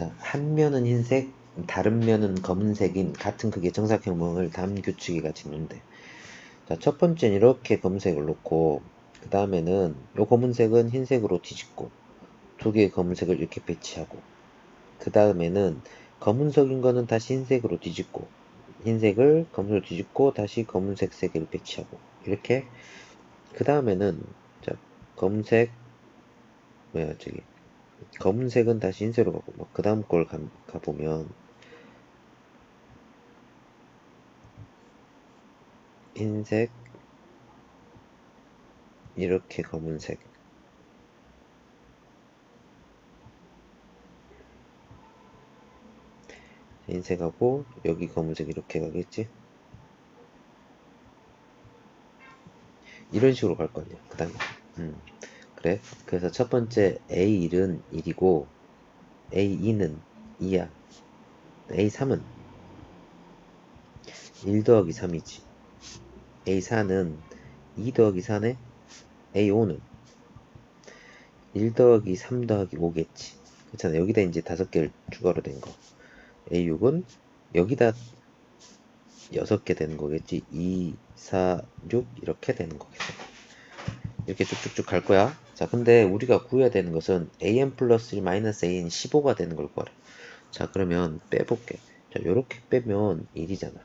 자, 한 면은 흰색, 다른 면은 검은색인 같은 크기의 정사각형 모형을 다음 규칙이 가지는데. 자, 첫 번째는 이렇게 검은색을 놓고 그 다음에는 요 검은색은 흰색으로 뒤집고 두 개의 검은색을 이렇게 배치하고 그 다음에는 검은색인 거는 다시 흰색으로 뒤집고 흰색을 검은색으로 뒤집고 다시 검은색 세 개를 배치하고 이렇게. 그 다음에는 자 검은색 뭐야 저기 검은색은 다시 흰색으로 가고 그 다음 걸 가, 가보면 흰색 이렇게 검은색. 흰색하고 여기 검은색 이렇게 가겠지? 이런 식으로 갈 거 아니야 그 다음에. 음. 그래? 그래서 첫 번째 A1은 1이고 A2는 2야. A3은 1 더하기 3이지. A4는 2 더하기 4네? A5는 1 더하기 3 더하기 5겠지. 그렇잖아. 여기다 이제 다섯 개를 추가로 된 거. A6은 여기다 6개 되는 거겠지. 2, 4, 6 이렇게 되는 거겠어 이렇게 쭉쭉쭉 갈 거야. 자 근데 우리가 구해야 되는 것은 an 플러스 1 마이너스 an 15가 되는 걸 구하래. 자 그러면 빼볼게. 자 요렇게 빼면 1이잖아.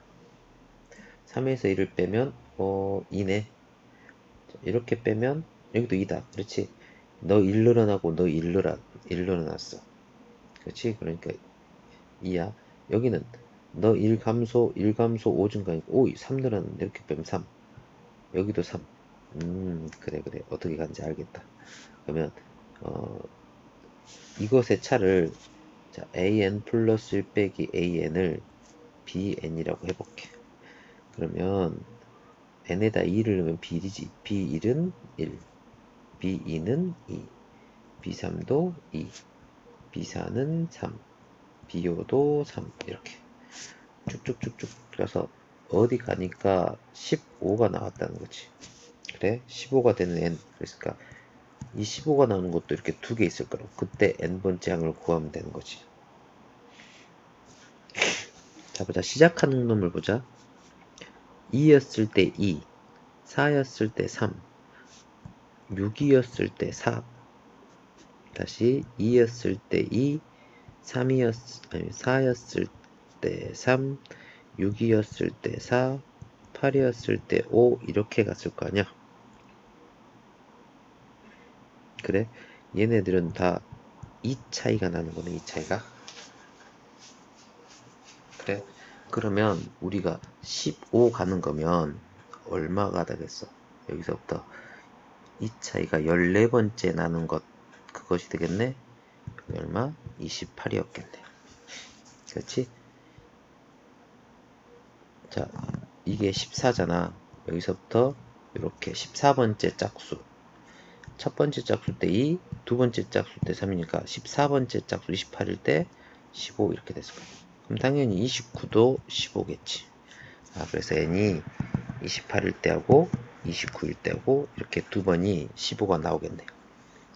3에서 1을 빼면 어 2네. 자, 이렇게 빼면 여기도 2다. 그렇지? 너1 늘어나고 너1 늘어 1 늘어났어. 그렇지? 그러니까 2야. 여기는 너 1 감소 1 감소 5 증가니까 오3 늘어났는데 이렇게 빼면 3 여기도 3 음 그래 그래. 어떻게 간지 알겠다. 그러면 어 이것의 차를 자 an 플러스 1 빼기 an을 bn이라고 해볼게. 그러면 n에다 2를 넣으면 b1이지. b1은 1 b2는 2 b3도 2 b4는 3 b5도 3 이렇게. 쭉쭉쭉쭉. 그래서 어디 가니까 15가 나왔다는 거지 그래 15가 되는 n 그러니까 이 15가 나오는 것도 이렇게 두 개 있을 거라고. 그때 n번째 항을 구하면 되는 거지. 자 보자. 시작하는 놈을 보자. 2였을 때 2, 4였을 때 3, 6이었을 때 4, 다시 2였을 때 2, 3이었, 아니 4였을 때 3, 6이었을 때 4, 8이었을 때 5 이렇게 갔을 거 아니야. 그래? 얘네들은 다 이 차이가 나는 거네, 이 차이가. 그래? 그러면 우리가 15 가는 거면 얼마가 되겠어? 여기서부터 이 차이가 14번째 나는 것 그것이 되겠네? 얼마? 28이었겠네. 그렇지? 자, 이게 14잖아. 여기서부터 이렇게 14번째 짝수. 첫 번째 짝수 때 2, 두 번째 짝수 때 3이니까 14번째 짝수 28일 때 15 이렇게 됐을 거야. 그럼 당연히 29도 15겠지. 아, 그래서 n이 28일 때하고 29일 때하고 이렇게 두 번이 15가 나오겠네.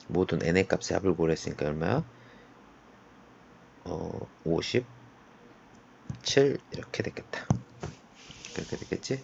모든 n의 값의 합을 구했으니까 얼마야? 어, 57 이렇게 됐겠다. 그렇게 됐겠지?